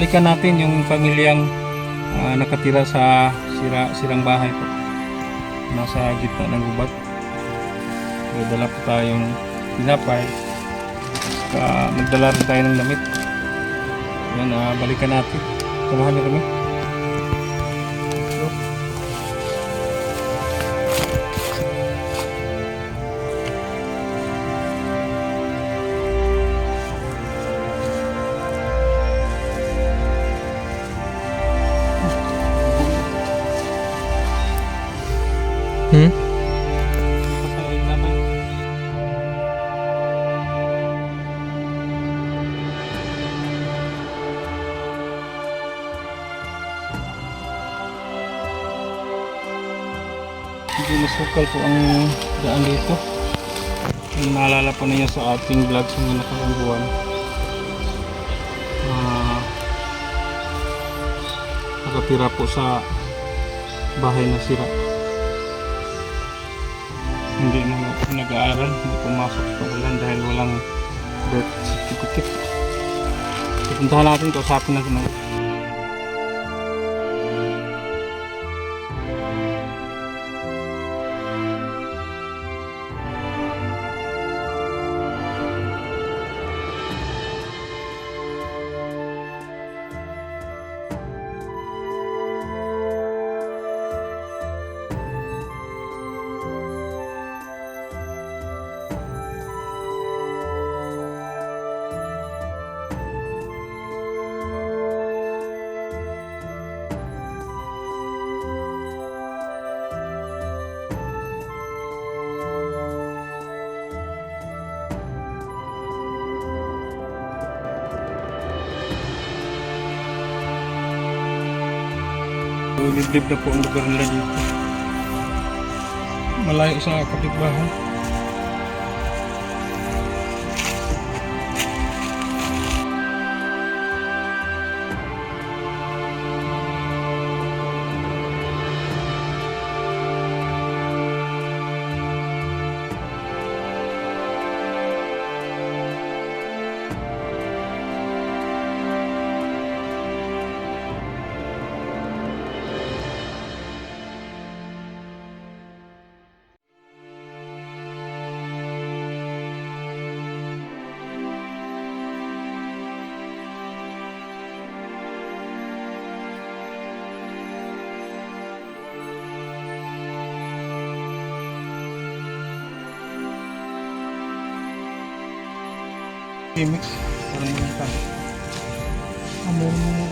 balikan natin yung pamilyang ah, nakatira sa sira, sirang bahay po. Nasa gitna ng gubat. May dala po tayong tinapay. Saka magdala rin tayo ng damit. Yan, ah, balikan natin. Samahan niyo kami. Masukal po ang daan dito. Kung naalala po ninyo sa ating vlog sa mga nakarang buwan. Ah, nakatira po sa bahay na sira. Hindi na po nag-aaral, hindi pumasok sa ulan dahil walang birth certificate. Pupuntahan natin, kausapin natin Liblib na po ang lugar nila dito. Malayo sa kapitbahay. Kimix. Parang yung tao. Amor mo.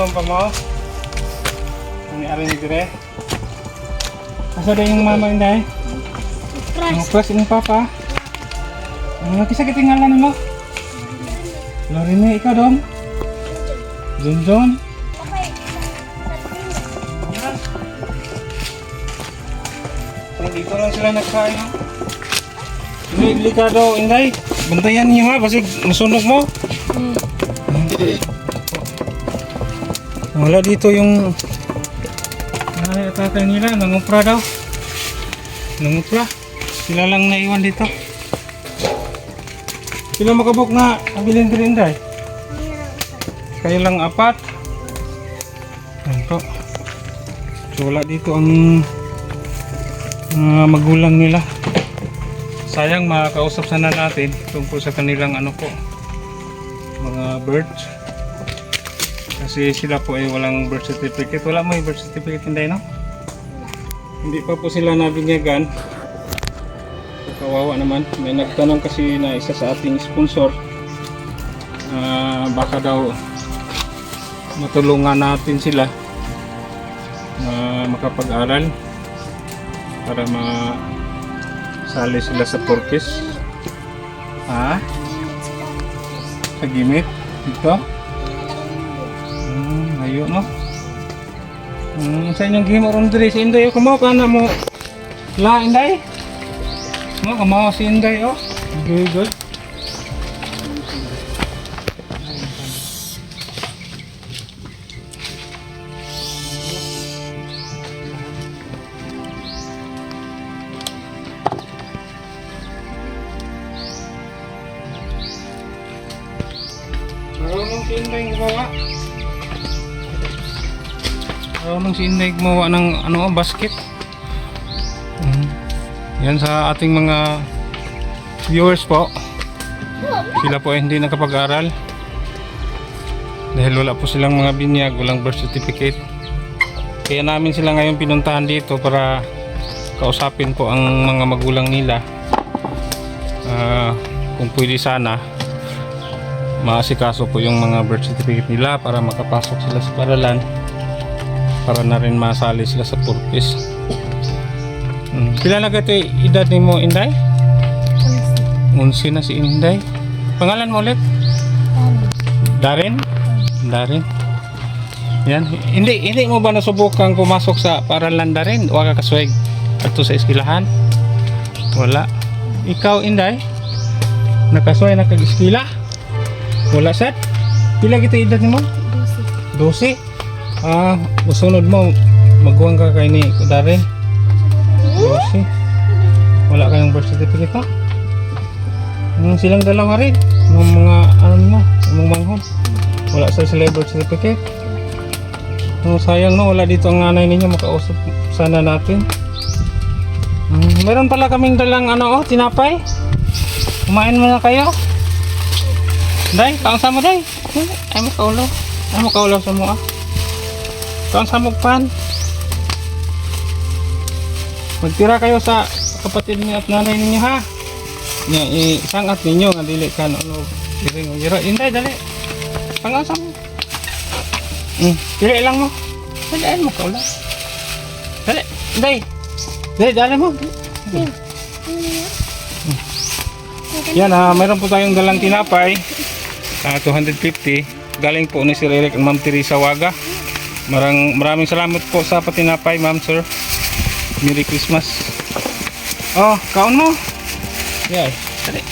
Inom dong pa mo? Ani ari ni dire? Asa da yung mama inday? Ang press yung papa. Ang kisa kitingalan mo? Lorine, ikaw dong? Junjun? So, dito lang sila nagkain. Hindi, delikado, Inday. Bantayan niyo ha, kasi masunog mo. Wala dito yung ay, tatay nila, nangupra daw. Nangupra. Sila lang naiwan dito. Sila makabok na nabilin din, Inday. Kayo lang apat. Po. So wala dito ang mga magulang nila. Sayang makakausap sana natin tungkol sa kanilang ano po mga birth. Kasi sila po ay walang birth certificate. Wala mo yung birth certificate hindi no? Hindi pa po sila nabinyagan. Kawawa naman. May nagtanong kasi na isa sa ating sponsor. ah, baka daw matulungan natin sila na makapag-aral para ma sali sila sa purpose. Ha? Sa gimit? Dito? Hmm, ayun no? Hmm, sa inyong gimit ron diri si Inday, kumaw ka na mo. La, Inday? No, kumaw si Inday, oh. Good, good. Marunong si Inday gumawa ng ano, basket. Mhm. Yan sa ating mga viewers po. Sila po ay hindi nakapag-aral. Dahil wala po silang mga binyag, walang birth certificate. Kaya namin sila ngayon pinuntahan dito para kausapin po ang mga magulang nila. Ah, kung pwede sana maasikaso po yung mga birth certificate nila para makapasok sila sa paralan para na rin masali sila sa purpose. Hmm. Pila na gato edad ni mo Inday? Unsi na si Inday. Pangalan mo ulit? Darin? Darin. Yan. Hindi, hindi mo ba nasubukan pumasok sa paralan Darin? Huwag ka kaswag ato sa eskwelahan? Wala. Ikaw, Inday? Nakasway na kag-eskwela? Wala, sir? Pila kita edad mo? 12. Ah, usunod mo, magkuhan ka kay ni Darin. 12. Wala kayong birth certificate ha? Yung silang dalawa rin. Yung mga, ano mo, yung manghod. Wala sa sila birth certificate. No, sayang no, wala dito ang nanay ninyo makausap sana natin. Hmm, meron pala kaming dalang ano oh, tinapay. Kumain mo na kayo. Day, kaunsa mo day? Ay mo kaulo. Ay mo kaulo sa mo ah. Kaunsa mo pan? Magtira kayo sa kapatid niyo at nanay ninyo ha. Nya isangat ninyo nga dili ka ano dili mo. Gira inday dali. Pangaunsa mo. Hmm, dili lang mo. Dali ay mo kaulo. Dali, day. Dali, dali mo. Yan ha, mayroon po tayong dalang tinapay. Ah, 250 galing po ni Sir Eric at Ma'am Teresa Waga Marang, maraming salamat po sa patinapay Ma'am Sir. Merry Christmas. Oh, kaon mo? Yeah, dali.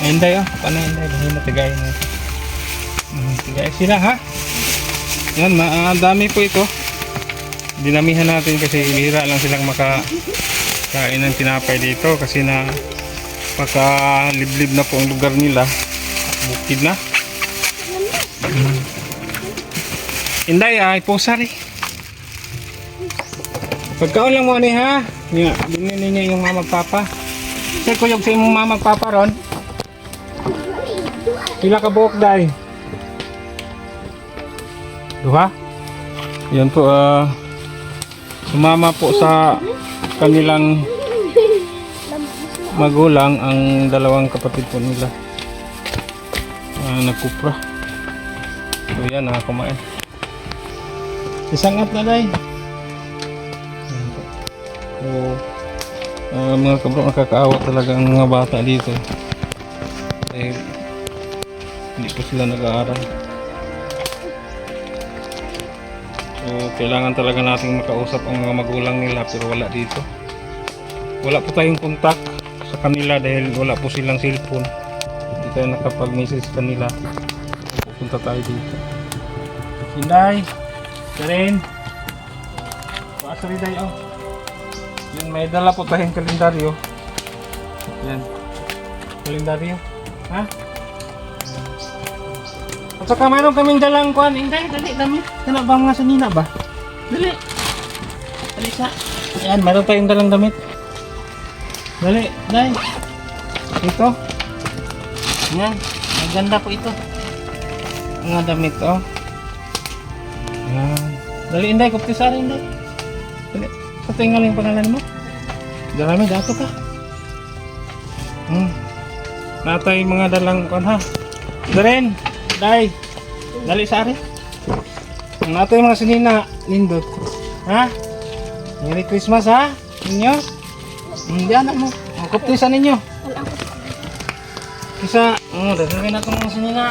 Ayun tayo, paano yun tayo Dahil natigayin mo Hmm, Tigay sila ha? Yan, ma- ah, dami po ito. Dinamihan natin kasi bihira lang silang maka kain ng tinapay dito kasi na pagka-liblib na po ang lugar nila. Bukid na. Mm. Inday ay posari. Pagkaon lang mo ni ha? Nga binin ninyo yung mama papa say kuyog sa imong mama papa ron. Pila ka buhok day? Duha? Yan po ah sumama po sa kanilang magulang ang dalawang kapatid po nila. Uh, nagkupra. So yan nakakumain isang at na day. So uh, mga kabro nakakaawa talaga ang mga bata dito. Dahil hindi po sila nag-aaral. So kailangan talaga nating makausap ang mga magulang nila pero wala dito. Wala po tayong kontak sa kanila dahil wala po silang cellphone. Hindi tayo nakapag-message sa kanila. Pupunta tayo dito. Inday Karen Paasari tayo oh. yan may dala po tayong kalendaryo yan kalendaryo ha at saka mayroon kaming dalang kuhan Inday dali dami kana ba mga sanina ba dali dali sa yan mayroon tayong dalang damit Dali, dali. Ito. Yan. Maganda po ito. Mga damit to. Dali, inday. Kuptisari, inday. Dali. Sa tingnan yung pangalan mo. Darami, dato ka. Hmm. Natay mga dalang kon ha. Daren. Day. Dali, sari. Ano natin yung mga sinina, Lindot? Ha? Merry Christmas ha? Ninyo? Hindi anak mo. Ang kuptisan ninyo. Wala ko. Isa, oh, dagagay na itong mga sinina.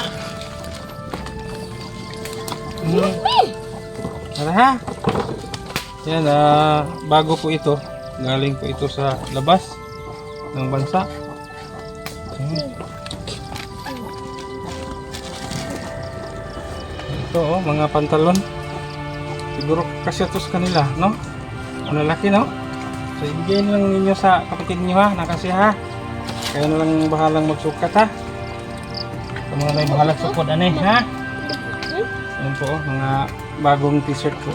Hmm. Tara ha? Yan, ah, bago po ito. Galing po ito sa labas ng bansa. Hmm. Ito oh, mga pantalon. Siguro kasi ito sa kanila, no? Ang lalaki, no? So, ibigay lang ninyo sa kapatid niyo ha, na kasi ha. Kayo na lang bahalang magsukat ha. Sa mga may bahalang sukod, ano eh, ha? Ayan po, oh, mga bagong t-shirt po.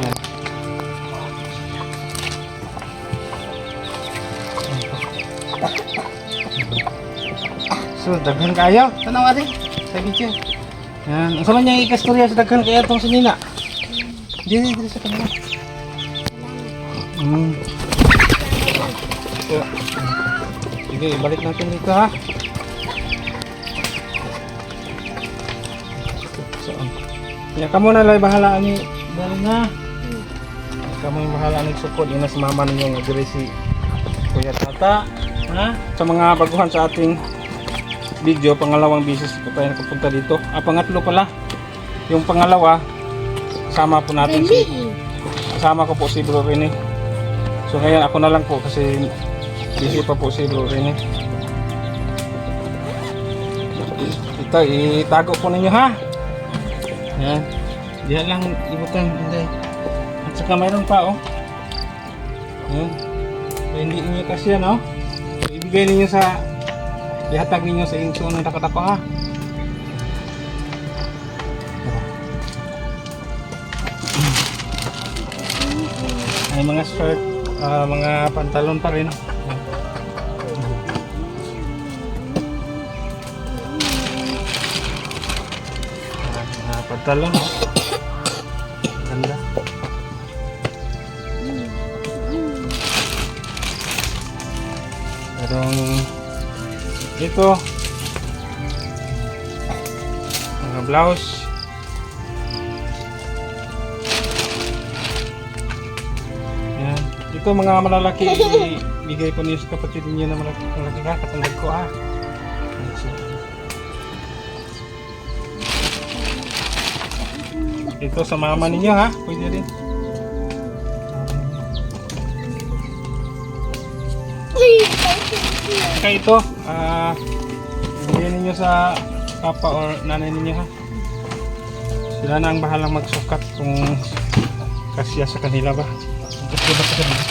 Ayan. So, daghan kayo. Tanaw ate. Sa video. Yan. Ang sama niya ikastorya sa daghan kayo itong sinina. Dili, dili sa kanila. Hmm. So, sige, balik natin dito ha. So, ya kamu na lang bahala ni dali na. Kamu yung bahala ni sukod yun na si mama ninyo nga diri si Kuya Tata. Ha? Sa mga baguhan sa ating video, pangalawang bisis po tayo nakapunta dito. Ah, pangatlo pala. Yung pangalawa, kasama po natin si kasama ko po si Bro Rene. So ngayon ako na lang po kasi busy pa po si Bro Rene. Ito, itago po ninyo ha. Yan. Diyan lang ibutan. Hindi. At saka mayroon pa oh. Yan. So, hindi ninyo kasi yan oh. Ibigay ninyo sa ihatag ninyo sa inyo ng takatako ha. Ay mga shirt, ah, mga pantalon pa rin. Ah, mga pantalon. oh. Ganda. Merong ito mga blouse yan ito mga malalaki bigay po niyo sa kapatid niyo na malaki, malaki ka katulad ko ah ito sa mama ninyo ha pwede rin Kaya ito, ah, bigyan ninyo sa papa or nanay ninyo ha. Sila na ang bahalang magsukat kung kasya sa kanila ba. Gusto ba sa kanila?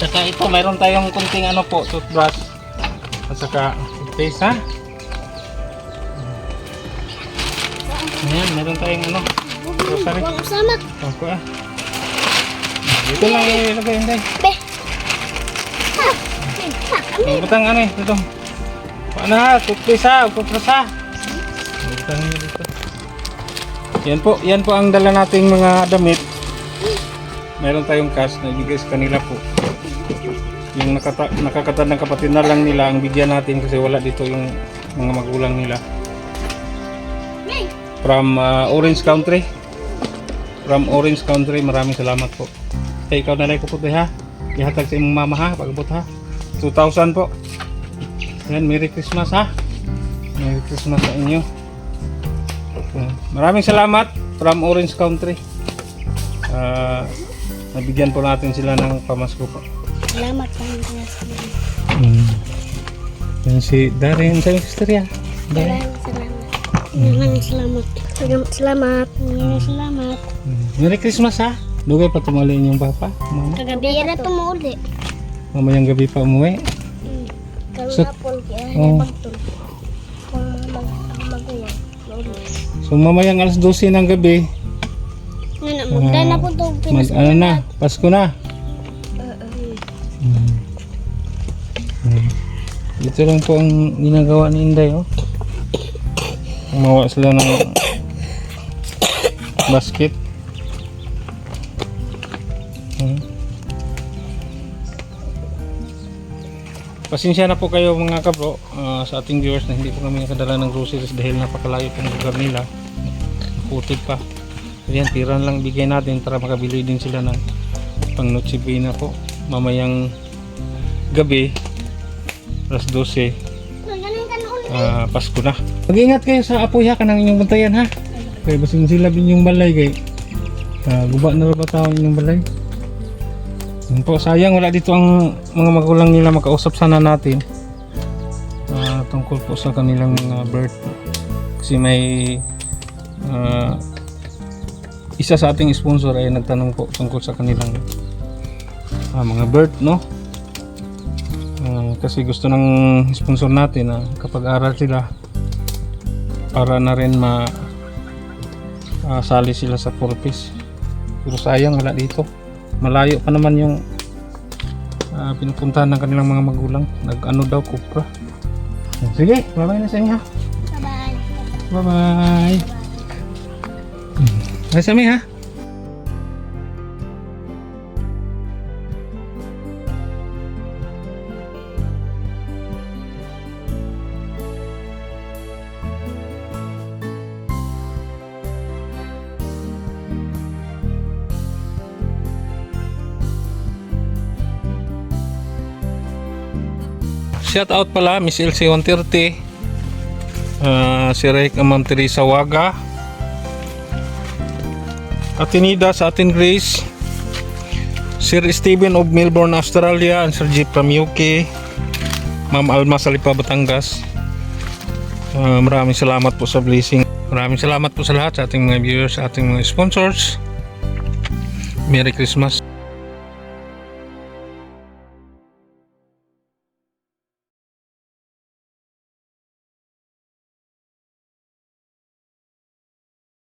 Saka ito, mayroon tayong kunting ano po, toothbrush. At saka toothpaste ha. Ayan, meron tayong ano, grocery. Huwag usama. Ako ah. Dito lang ilagay, hindi. Be. Ha. Ha. Ang butang ano eh, dito. Paano ha? Toothpaste ha? Toothbrush ha? Ang butang niyo dito. Yan po, yan po ang dala nating mga damit. Meron tayong cash na ibigay sa kanila po. Yung nakata nakakatad ng kapatid na lang nila ang bigyan natin kasi wala dito yung mga magulang nila. From uh, Orange Country. From Orange Country, maraming salamat po. Kaya ikaw na ko ha. Ihatag sa imong mama ha, pagabot ha. 2,000 po. Yan, Merry Christmas ha. Merry Christmas sa inyo. Maraming salamat from Orange Country. Ah, nabigyan po natin sila ng pamasko po. Salamat sa inyo. Mm. Yan si Darren sa istorya. Darren. Maraming salamat. Maraming salamat. Maraming salamat. Mm. Merry Christmas ha. Dugay pa tumali inyong papa, mama. Kagabi na tumuli. Mamayang gabi pa umuwi. So- Kalapon kaya Oh. So mamayang alas 12 ng gabi, na, magda na po ito. mag, ano na, Pasko na. Mm. Mm. Dito lang po ang ginagawa ni Inday, oh. Gumawa sila ng basket. Mm. Pasensya na po kayo mga kabro ah, sa ating viewers na hindi po kami nakadala ng groceries dahil napakalayo pong lugar nila. Putik pa. Ayan, tiran lang bigay natin para makabili din sila ng pang Noche po. Mamayang gabi, alas 12, Ah, Pasko na. Mag-ingat kayo sa apoy ha, kanang inyong bantayan ha. Kaya basing sila inyong balay kay uh, guba na ba tao inyong balay. Yun po, sayang wala dito ang mga magulang nila makausap sana natin ah, tungkol po sa kanilang mga birth. Kasi may ah, isa sa ating sponsor ay nagtanong po tungkol sa kanilang ah, mga birth, no? Kasi gusto ng sponsor natin na kapag aral sila para na rin ma ah, sali sila sa purpose pero sayang wala dito. Malayo pa naman yung ah, pinupuntahan ng kanilang mga magulang. Nag ano daw kupra sige bye bye na sa inyo. Ha Bye-bye. bye bye ay sa ha Shout out pala Miss LC 130 uh, si Rek Ma'am Teresa Waga. Atinida sa atin Grace Sir Steven of Melbourne, Australia and Sir Jeep from UK Ma'am Alma Salipa, Batangas. Uh, maraming salamat po sa blessing. Maraming salamat po sa lahat sa ating mga viewers sa ating mga sponsors. Merry Christmas